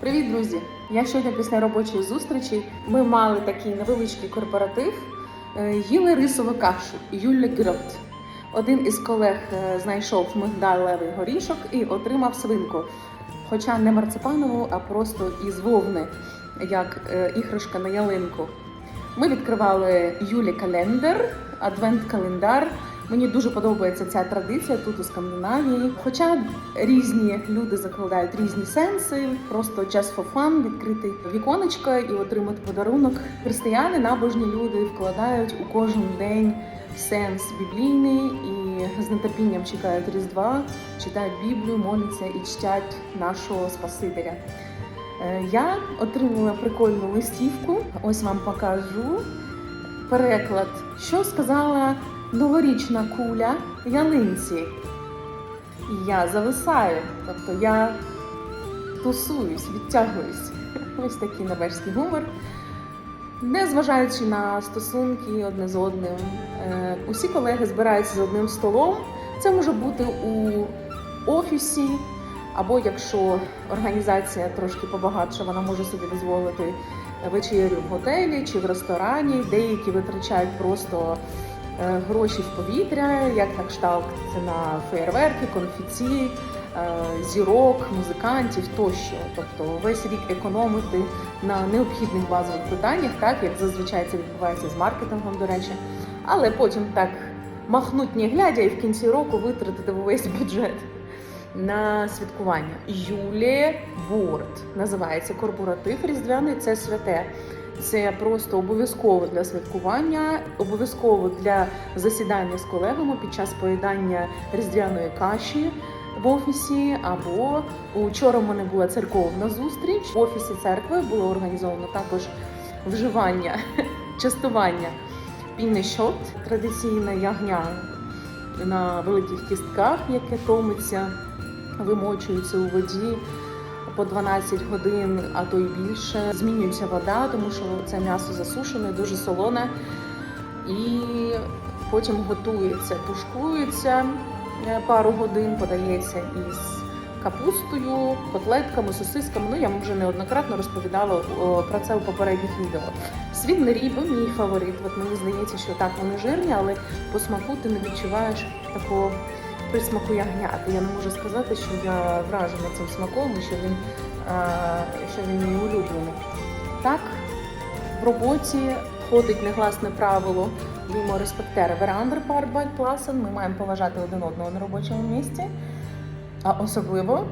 Привіт, друзі! Я щойно після робочої зустрічі. Ми мали такий невеличкий корпоратив, е, їли рисову кашу Юлі Грот. Один із колег е, знайшов мигдалевий горішок і отримав свинку. Хоча не марципанову, а просто із вовни, як е, іграшка на ялинку. Ми відкривали Юлі календар, адвент-календар. Мені дуже подобається ця традиція тут у Скандинавії. Хоча різні люди закладають різні сенси, просто just for fun, відкрити віконечко і отримати подарунок. Християни, набожні люди вкладають у кожен день сенс біблійний і з нетерпінням чекають Різдва, читають Біблію, моляться і чтять нашого Спасителя. Е, Я отримала прикольну листівку. Ось вам покажу переклад, що сказала новорічна куля ялинці. І я зависаю, тобто я тусуюсь, відтягуюсь. Ось такий норвежський гумор. Незважаючи на стосунки одне з одним, е, усі колеги збираються за одним столом. Це може бути у офісі, або якщо організація трошки побагатша, вона може собі дозволити вечерю в готелі чи в ресторані. Деякі витрачають просто гроші в повітря, як на кшталт це на феєрверки, конфіці, е, зірок, музикантів тощо. Тобто весь рік економити на необхідних базових питаннях, так як зазвичай це відбувається з маркетингом, до речі, але потім так махнуть не глядя і в кінці року витратити весь бюджет на святкування. Юлія Борт називається корпоратив різдвяний. Це святе. Це просто обов'язково для святкування, обов'язково для засідання з колегами під час поїдання різдвяної каші в офісі. Або учора в мене була церковна зустріч. В офісі церкви було організовано також вживання, частування піннешот, традиційне ягня на великих кістках, яке томиться, вимочується у воді по 12 годин, а то й більше. Змінюється вода, тому що це м'ясо засушене, дуже солоне. І потім готується, тушкується е, пару годин, подається із капустою, котлетками, сосисками. Ну, я вам вже неоднократно розповідала про це у попередніх відео. Світ ріби, мій фаворит. От мені здається, що так вони жирні, але по смаку ти не відчуваєш такого присмаку ягняти. Я не можу сказати, що я вражена цим смаком і що він, е, що він мій улюблений. Так, в роботі входить негласне правило Вімо респектера верандер парбайт пласен. Ми маємо поважати один одного на робочому місці. А особливо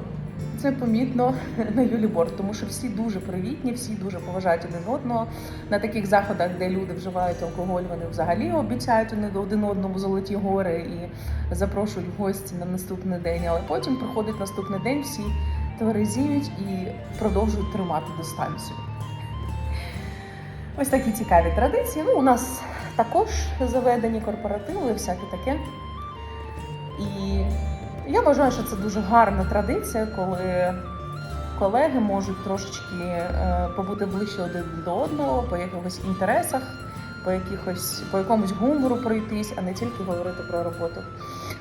це помітно на Юлі Борт, тому що всі дуже привітні, всі дуже поважають один одного. На таких заходах, де люди вживають алкоголь, вони взагалі обіцяють один- одному золоті гори і запрошують гості на наступний день. Але потім проходить наступний день, всі тверезіють і продовжують тримати дистанцію. Ось такі цікаві традиції. Ну, у нас також заведені корпоративи, всяке таке. І я вважаю, що це дуже гарна традиція, коли колеги можуть трошечки е, побути ближче один до одного по якихось інтересах, по якихось по якомусь гумору пройтись, а не тільки говорити про роботу.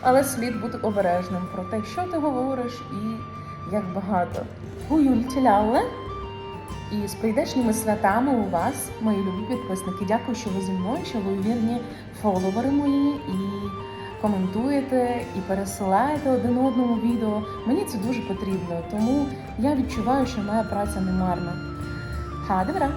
Але слід бути обережним про те, що ти говориш, і як багато. Гуюльтіляле. І з прийдешніми святами у вас, мої любі підписники. Дякую, що ви зі мною, що ви вірні фоловери мої і коментуєте і пересилаєте один одному відео. Мені це дуже потрібно, тому я відчуваю, що моя праця не марна. Ха, добра!